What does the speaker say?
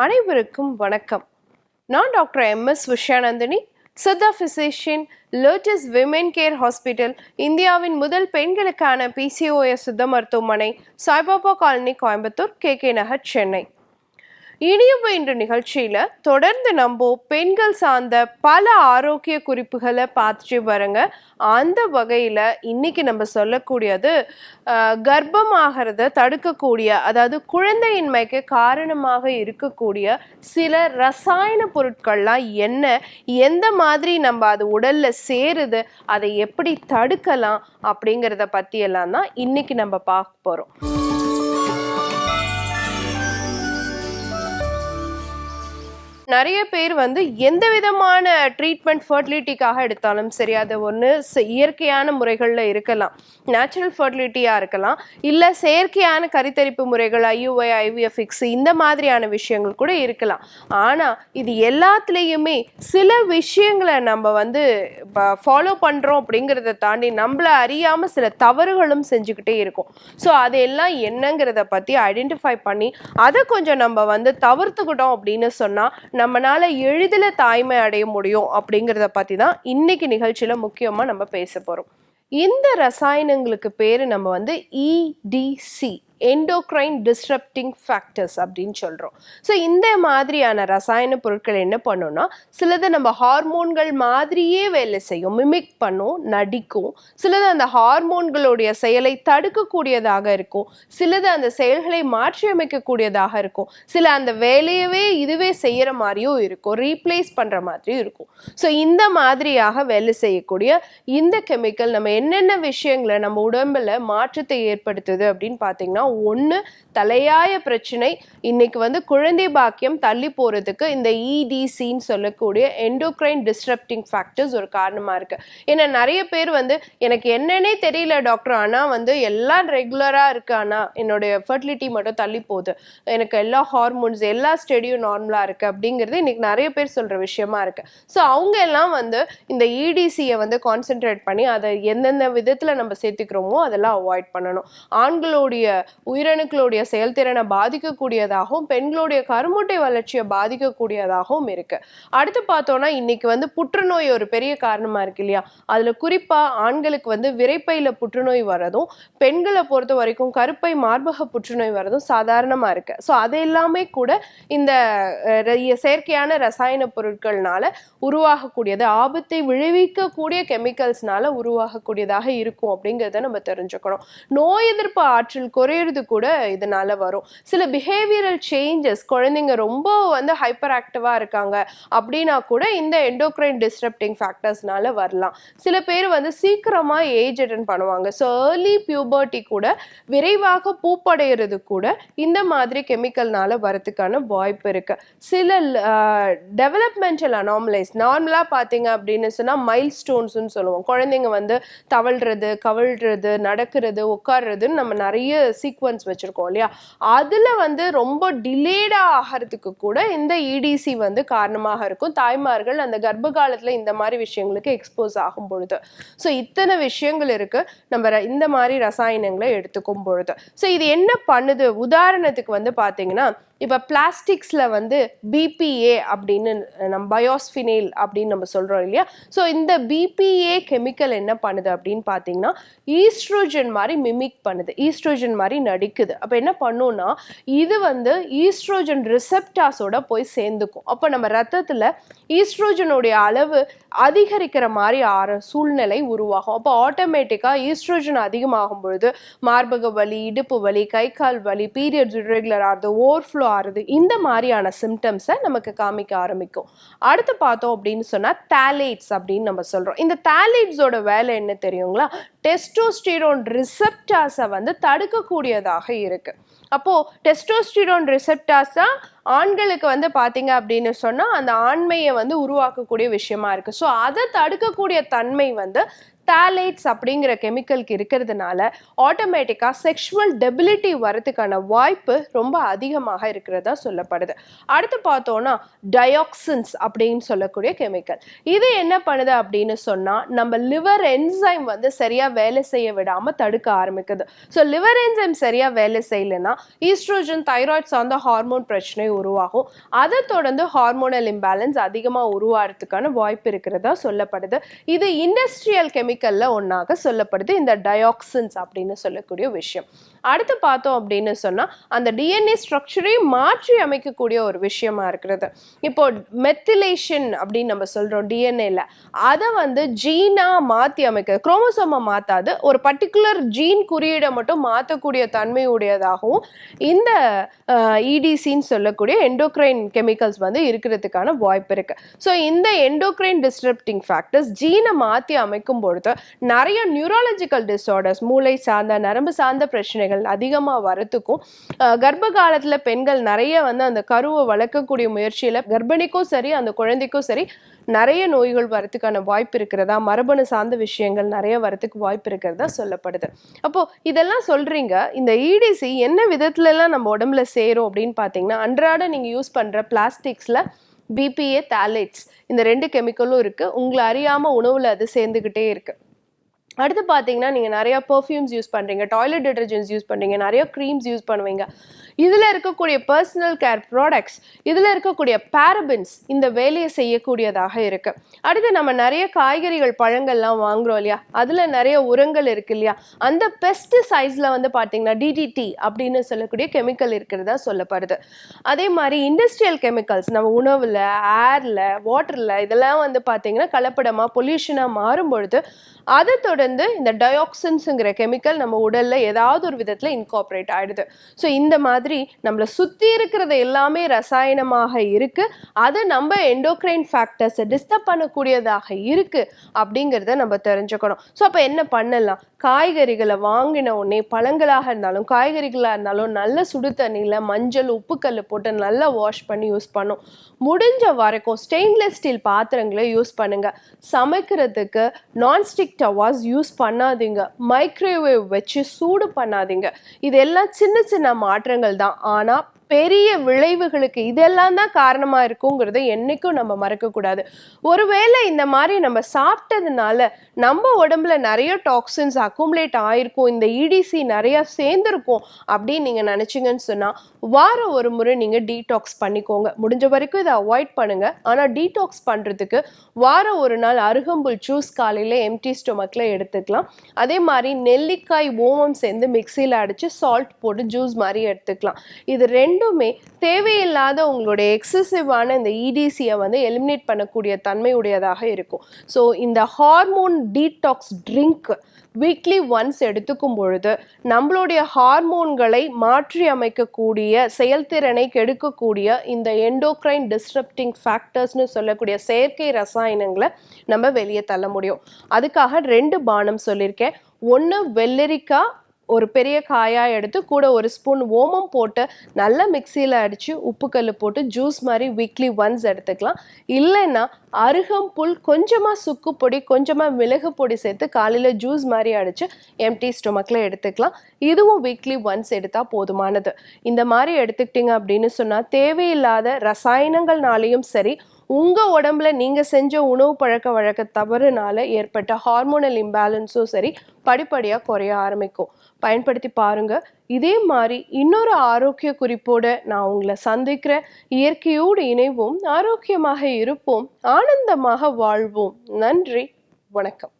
அனைவருக்கும் வணக்கம். நான் doctor M. S. Vishayanandhini siddha physician lotus women care hospital இந்தியாவின் முதல் பெண்களுக்கான பிசிஓஎஸ் சித்த மருத்துவமனை Saibaba colony Coimbatore K. K. Nagar Chennai. இனியும் என்ற நிகழ்ச்சியில தொடர்ந்து நம்ம பெண்கள் சார்ந்த பல ஆரோக்கிய குறிப்புகளை பார்த்துட்டு வரங்க அந்த வகையில இன்னைக்கு நம்ம சொல்லக்கூடியது கர்ப்பமாகிறத தடுக்கக்கூடிய அதாவது குழந்தையின்மைக்கு காரணமாக இருக்கக்கூடிய சில ரசாயன பொருட்கள்லாம் என்ன எந்த மாதிரி நம்ம அது உடல்ல சேருது அதை எப்படி தடுக்கலாம் அப்படிங்கிறத பத்தி எல்லாம் தான் இன்னைக்கு நம்ம பார்க்க போறோம். நிறைய பேர் வந்து எந்த விதமான ட்ரீட்மெண்ட் ஃபர்டிலிட்டிக்காக எடுத்தாலும் சரி அது ஒன்று இயற்கையான முறைகளில் இருக்கலாம். நேச்சுரல் ஃபர்டிலிட்டியாக இருக்கலாம். இல்லை செயற்கையான கருத்தரிப்பு முறைகள் ஐயுஐ ஐவிஎஃப்எக்ஸ் இந்த மாதிரியான விஷயங்கள் கூட இருக்கலாம். ஆனால் இது எல்லாத்துலேயுமே சில விஷயங்களை நம்ம வந்து ஃபாலோ பண்ணுறோம் அப்படிங்கிறத தாண்டி நம்மளை அறியாமல் சில தவறுகளும் செஞ்சுக்கிட்டே இருக்கும். ஸோ அதெல்லாம் என்னங்கிறத பற்றி ஐடென்டிஃபை பண்ணி அதை கொஞ்சம் நம்ம வந்து தவிர்த்துக்கிட்டோம் அப்படின்னு சொன்னால் நம்மளால் எளிதில் தாய்மை அடைய முடியும் அப்படிங்கிறத பற்றி தான் இன்றைக்கி நிகழ்ச்சியில் முக்கியமாக நம்ம பேச போகிறோம் இந்த ரசாயனங்களுக்கு பேர் நம்ம வந்து இடிசி எண்டோக்ரைன் டிஸ்ரப்டிங் ஃபேக்டர்ஸ் அப்படின்னு சொல்கிறோம் ஸோ இந்த மாதிரியான ரசாயன பொருட்கள் என்ன பண்ணும்னா சிலது நம்ம ஹார்மோன்கள் மாதிரியே வேலை செய்யும். மிமிக் பண்ணும் நடிக்கும். சிலது அந்த ஹார்மோன்களுடைய செயலை தடுக்கக்கூடியதாக இருக்கும். சிலது அந்த செயல்களை மாற்றி அமைக்கக்கூடியதாக இருக்கும். சில அந்த வேலையவே இதுவே செய்கிற மாதிரியும் இருக்கும். ரீப்ளேஸ் பண்ணுற மாதிரியும் இருக்கும். ஸோ இந்த மாதிரியாக வேலை செய்யக்கூடிய இந்த கெமிக்கல் நம்ம என்னென்ன விஷயங்களை நம்ம உடம்புல மாற்றத்தை ஏற்படுத்துது அப்படின்னு பார்த்தீங்கன்னா ஒன்று தலையாய பிரச்சனை. இன்னைக்கு வந்து குழந்தை பாக்கியம் தள்ளி போகிறதுக்கு இந்த இடிசின்னு சொல்லக்கூடிய எண்டோக்ரைன் டிஸ்டரப்டிங் ஃபேக்டர்ஸ் ஒரு காரணமாக இருக்குது ஏன்னா நிறைய பேர் வந்து எனக்கு என்னன்னே தெரியல டாக்டர் ஆனால் வந்து எல்லாம் ரெகுலராக இருக்கு. ஆனால் என்னுடைய ஃபர்டிலிட்டி மட்டும் தள்ளி போகுது. எனக்கு எல்லா ஹார்மோன்ஸ் எல்லா ஸ்டெடியும் நார்மலாக இருக்குது அப்படிங்கிறது இன்னைக்கு நிறைய பேர் சொல்கிற விஷயமா இருக்குது ஸோ அவங்க எல்லாம் வந்து இந்த இடிசியை வந்து கான்சென்ட்ரேட் பண்ணி அதை எந்தெந்த விதத்தில் நம்ம சேர்த்துக்கிறோமோ அதெல்லாம் அவாய்ட் பண்ணணும். ஆண்களுடைய உயிரணுக்களுடைய செயல்திறனை பாதிக்கக்கூடியதாகவும் பெண்களுடைய கருமுட்டை வளர்ச்சியை பாதிக்கக்கூடியதாகவும் இருக்கு. அடுத்து பார்த்தோம்னா இன்னைக்கு வந்து புற்றுநோய் ஒரு பெரிய காரணமா இருக்கு இல்லையா? அதுல குறிப்பா ஆண்களுக்கு வந்து விரைப்பையில புற்றுநோய் வரதும் பெண்களை பொறுத்த வரைக்கும் கருப்பை மார்பக புற்றுநோய் வரதும் சாதாரணமா இருக்கு. ஸோ அது எல்லாமே கூட இந்த செயற்கையான ரசாயன பொருட்கள்னால உருவாகக்கூடியது. ஆபத்தை விளைவிக்கக்கூடிய கெமிக்கல்ஸ்னால உருவாகக்கூடியதாக இருக்கும் அப்படிங்கிறத நம்ம தெரிஞ்சுக்கணும். நோய் எதிர்ப்பு ஆற்றல் அழுகிறது கூட இதனால வரும். சில பிஹேவியரல் சேஞ்சஸ் குழந்தைங்க ரொம்ப வந்து ஹைப்பர் ஆக்டிவாக இருக்காங்க. அப்படின்னா கூட இந்த எண்டோக்ரைன் டிஸ்டர்ப்டிங் ஃபேக்டர்ஸ்னால வரலாம். சில பேர் வந்து சீக்கிரமாக ஏஜ் அட்டன் பண்ணுவாங்க. ஸோ ஏர்லி பியூபர்ட்டி கூட விரைவாக பூப்படைகிறது கூட இந்த மாதிரி கெமிக்கல்னால வரதுக்கான வாய்ப்பு இருக்கு. சில டெவலப்மெண்டல் அனாமலைஸ் நார்மலாக பார்த்தீங்க அப்படின்னு சொன்னால் மைல் ஸ்டோன்ஸ்னு சொல்லுவோம். குழந்தைங்க வந்து தவழ்றது கவிழ்றது நடக்கிறது உட்கார்றதுன்னு நம்ம நிறைய சீக்வன்ஸ் வச்சுருக்கோம் இல்லையா? அதில் வந்து ரொம்ப டிலேடாக ஆகிறதுக்கு கூட இந்த இடிசி வந்து காரணமாக இருக்கும். தாய்மார்கள் அந்த கர்ப்ப காலத்தில் இந்த மாதிரி விஷயங்களுக்கு எக்ஸ்போஸ் ஆகும் பொழுது. ஸோ இத்தனை விஷயங்கள் இருக்குது நம்ம ர- இந்த மாதிரி ரசாயனங்களை எடுத்துக்கும் பொழுது. ஸோ இது என்ன பண்ணுது? உதாரணத்துக்கு வந்து பார்த்தீங்கன்னா இப்போ பிளாஸ்டிக்ஸில் வந்து பிபிஏ அப்படின்னு நம்ம பயோஸ்பினைல் அப்படின்னு நம்ம சொல்கிறோம் இல்லையா? ஸோ இந்த பிபிஏ கெமிக்கல் என்ன பண்ணுது அப்படின்னு பார்த்தீங்கன்னா ஈஸ்ட்ரோஜன் மாதிரி மிமிக் பண்ணுது. ஈஸ்ட்ரோஜன் மாதிரி நடிக்குது. அப்போ என்ன பண்ணுன்னா இது வந்து ஈஸ்ட்ரோஜன் ரிசெப்டாஸோட போய் சேர்ந்துக்கும். அப்போ நம்ம ரத்தத்தில் ஈஸ்ட்ரோஜனுடைய அளவு அதிகரிக்கிற மாதிரி ஆற சூழ்நிலை உருவாகும். அப்போ ஆட்டோமேட்டிக்காக ஈஸ்ட்ரோஜன் அதிகமாகும் பொழுது மார்பக வலி இடுப்பு வலி கை கால் வலி பீரியட்ஸ் irregular ஆகுது ஓவர்ஃப்ளோ ஆறுது இந்த மாதிரியான சிம்டம்ஸை நமக்கு காமிக்க ஆரம்பிக்கும். அடுத்து பார்த்தோம் அப்படின்னு சொன்னால் தேலேட்ஸ் அப்படின்னு நம்ம சொல்கிறோம் இந்த தேலேட்ஸோட வேலை என்ன தெரியுங்களா? டெஸ்டோஸ்டிரோன் ரிசெப்டாஸை வந்து தடுக்கக்கூடியதாக இருக்கு. அப்போது டெஸ்டோஸ்டிரோன் ரிசெப்டாஸ் தான் ஆண்களுக்கு வந்து பார்த்தீங்க அப்படின்னு சொன்னால் அந்த ஆண்மையை வந்து உருவாக்கக்கூடிய விஷயமா இருக்குது ஸோ அதை தடுக்கக்கூடிய தன்மை வந்து தாலேட்ஸ் அப்படிங்கிற கெமிக்கலுக்கு இருக்கிறதுனால ஆட்டோமேட்டிக்காக செக்ஷுவல் டெபிலிட்டி வரதுக்கான வாய்ப்பு ரொம்ப அதிகமாக இருக்கிறதா சொல்லப்படுது. அடுத்து பார்த்தோன்னா டயாக்சின்ஸ் அப்படின்னு சொல்லக்கூடிய கெமிக்கல் இது என்ன பண்ணுது அப்படின்னு சொன்னால் நம்ம லிவர் என்சைம் வந்து சரியாக வேலை செய்ய விடாமல் தடுக்க ஆரம்பிக்குது. ஸோ லிவர் என்சைம் சரியாக வேலை செய்யலைன்னா ஈஸ்ட்ரோஜன் தைராய்ட் சார்ந்த ஹார்மோன் பிரச்சனை உருவாகும். அதை தொடர்ந்து ஹார்மோனல் இம்பேலன்ஸ் அதிகமாக உருவாகிறதுக்கான வாய்ப்பு இருக்கிறதா சொல்லப்படுது. இது இண்டஸ்ட்ரியல் கெமிக்கல் கெமிக்கல்ல ஒன்றாக சொல்லப்படுது இந்த டயாக்சின்ஸ் அப்படின்னு சொல்லக்கூடிய விஷயம். அடுத்து பார்த்தோம் அப்படின்னு சொன்னால் அந்த டிஎன்ஏ ஸ்ட்ரக்சரை மாற்றி அமைக்கக்கூடிய ஒரு விஷயமா இருக்கிறது. இப்போ மெத்திலேஷன் அப்படின்னு நம்ம சொல்கிறோம் டிஎன்ஏல அதை வந்து ஜீனாக மாற்றி அமைக்கிறது குரோமோசோமை மாற்றாது ஒரு பர்டிகுலர் ஜீன் குறியீடை மட்டும் மாற்றக்கூடிய தன்மையுடையதாகவும் இந்த இடிசின்னு சொல்லக்கூடிய எண்டோக்ரைன் கெமிக்கல்ஸ் வந்து இருக்கிறதுக்கான வாய்ப்பு இருக்குது ஸோ இந்த எண்டோக்ரைன் டிஸ்டர்ப்டிங் ஃபேக்டர்ஸ் ஜீனை மாற்றி அமைக்கும் பொழுது நிறைய நியூராலஜிக்கல் டிஸார்டர்ஸ் மூளை சார்ந்த நரம்பு சார்ந்த பிரச்சனைகள் அதிகமாக வரத்துக்கும் கர்ப்ப காலத்தில் பெண்கள் நிறைய வந்து அந்த கருவை வளர்க்கக்கூடிய முயற்சியில் கர்ப்பிணிக்கும் சரி அந்த குழந்தைக்கும் சரி நிறைய நோய்கள் வரத்துக்கான வாய்ப்பு இருக்கிறதா மரபணு சார்ந்த விஷயங்கள் நிறைய வரத்துக்கு வாய்ப்பு இருக்கிறதா சொல்லப்படுது. அப்போ இதெல்லாம் சொல்றீங்க இந்த இடிசி என்ன விதத்துல எல்லாம் நம்ம உடம்புல சேரும் அப்படின்னு பார்த்தீங்கன்னா அன்றாட நீங்க யூஸ் பண்ற பிளாஸ்டிக்ஸ்ல பிபிஏ தாலேட்ஸ் இந்த ரெண்டு கெமிக்கலும் இருக்குது உங்களை அறியாமல் உணவில் அது சேர்ந்துக்கிட்டே இருக்குது அடுத்து பார்த்தீங்கன்னா நீங்கள் நிறைய பர்ஃப்யூம்ஸ் யூஸ் பண்ணுறீங்க டாய்லெட் டிட்டர்ஜென்ட்ஸ் யூஸ் பண்ணுறீங்க நிறைய க்ரீம்ஸ் யூஸ் பண்ணுவீங்க. இதில் இருக்கக்கூடிய பர்சனல் கேர் ப்ராடக்ட்ஸ் இதில் இருக்கக்கூடிய பேரபின்ஸ் இந்த வேலையை செய்யக்கூடியதாக இருக்குது அடுத்து நம்ம நிறைய காய்கறிகள் பழங்கள்லாம் வாங்குறோம் இல்லையா? அதில் நிறைய உரங்கள் இருக்குது இல்லையா? அந்த பெஸ்டிசைட்ஸில் வந்து பார்த்தீங்கன்னா டிடிடி அப்படின்னு சொல்லக்கூடிய கெமிக்கல் இருக்கிறதா சொல்லப்படுது. அதே மாதிரி இண்டஸ்ட்ரியல் கெமிக்கல்ஸ் நம்ம உணவில் ஏரில் வாட்டரில் இதெல்லாம் வந்து பார்த்தீங்கன்னா கலப்படமாக பொல்யூஷனாக மாறும் பொழுது அதை தொடர்ந்து இந்த டயோக்சின்ஸுங்கிற கெமிக்கல் நம்ம உடல்ல ஏதாவது ஒரு விதத்துல இன்கார்பரேட் ஆயிடுது. ஸோ இந்த மாதிரி நம்மளை சுத்தி இருக்கிறது எல்லாமே ரசாயனமாக இருக்கு. அது நம்ம எண்டோக்ரைன் ஃபேக்டர்ஸை டிஸ்டர்ப் பண்ணக்கூடியதாக இருக்கு அப்படிங்கிறத நம்ம தெரிஞ்சுக்கணும். ஸோ அப்போ என்ன பண்ணலாம்? காய்கறிகளை வாங்கின உடனே பழங்களாக இருந்தாலும் காய்கறிகளாக இருந்தாலும் நல்ல சுடு தண்ணியில் மஞ்சள் உப்புக்கல் போட்டு நல்லா வாஷ் பண்ணி யூஸ் பண்ணும். முடிஞ்ச வரைக்கும் ஸ்டெயின்லெஸ் ஸ்டீல் பாத்திரங்களை யூஸ் பண்ணுங்க. சமைக்கிறதுக்கு நான்ஸ்டிக் டவாஸ் யூஸ் பண்ணாதீங்க. மைக்ரோவேவ் வச்சு சூடு பண்ணாதீங்க. இதெல்லாம் சின்ன சின்ன மாற்றங்கள் தான். ஆனால் பெரிய விளைவுகளுக்கு இதெல்லாம் தான் காரணமாக இருக்குங்கிறத என்றைக்கும் நம்ம மறக்கக்கூடாது. ஒருவேளை இந்த மாதிரி நம்ம சாப்பிட்டதுனால நம்ம உடம்புல நிறைய டாக்ஸின்ஸ் அக்குமுலேட் ஆயிருக்கும் இந்த இடிசி நிறையா சேர்ந்துருக்கும் அப்படின்னு நீங்கள் நினச்சிங்கன்னு சொன்னால் வாரம் ஒரு முறை நீங்கள் டீடாக்ஸ் பண்ணிக்கோங்க. முடிஞ்ச வரைக்கும் இதை அவாய்ட் பண்ணுங்கள் ஆனால் டீடாக்ஸ் பண்ணுறதுக்கு வாரம் ஒரு நாள் அருகம்புல் ஜூஸ் காலையில் எம்டி ஸ்டொமக்கில் எடுத்துக்கலாம். அதே மாதிரி நெல்லிக்காய் ஓமம் சேர்ந்து மிக்சியில் அடித்து சால்ட் போட்டு ஜூஸ் மாதிரி எடுத்துக்கலாம். இது ரெண்டு ரெண்டுமே தேவையில்லாத உங்களுடைய எக்ஸசிவான இந்த இடிசியை வந்து எலிமினேட் பண்ணக்கூடிய தன்மையுடையதாக இருக்கும். ஸோ இந்த hormone detox drink weekly once எடுத்துக்கும் பொழுது நம்மளுடைய ஹார்மோன்களை மாற்றி அமைக்கக்கூடிய செயல்திறனை கெடுக்கக்கூடிய இந்த எண்டோக்ரைன் டிஸ்டர்ப்டிங் ஃபேக்டர்ஸ்னு சொல்லக்கூடிய செயற்கை ரசாயனங்களை நம்ம வெளியே தள்ள முடியும். அதுக்காக ரெண்டு பானம் சொல்லியிருக்கேன். ஒன்று வெள்ளரிக்காய் ஒரு பெரிய காயாக எடுத்து கூட ஒரு ஸ்பூன் ஓமம் போட்டு நல்லா மிக்சியில் அடித்து உப்புக்கல் போட்டு ஜூஸ் மாதிரி வீக்லி ஒன்ஸ் எடுத்துக்கலாம். இல்லைன்னா அருகம்புல் கொஞ்சமாக சுக்கு பொடி கொஞ்சமாக மிளகு பொடி சேர்த்து காலையில் ஜூஸ் மாதிரி அடித்து எம்டி ஸ்டொமக்கில் எடுத்துக்கலாம். இதுவும் வீக்லி ஒன்ஸ் எடுத்தால் போதுமானது. இந்த மாதிரி எடுத்துக்கிட்டிங்க அப்படின்னு சொன்னால் தேவையில்லாத ரசாயனங்கள்னாலேயும் சரி உங்கள் உடம்புல நீங்கள் செஞ்ச உணவு பழக்க வழக்க தவறுனால ஏற்பட்ட ஹார்மோனல் இம்பேலன்ஸும் சரி படிப்படியாக குறைய ஆரம்பிக்கும். பயன்படுத்தி பாருங்க. இதே மாதிரி இன்னொரு ஆரோக்கிய குறிப்போடு நான் உங்களை சந்திக்கிறேன். இயற்கையோடு இணைவோம் ஆரோக்கியமாக இருப்போம் ஆனந்தமாக வாழ்வோம். நன்றி வணக்கம்.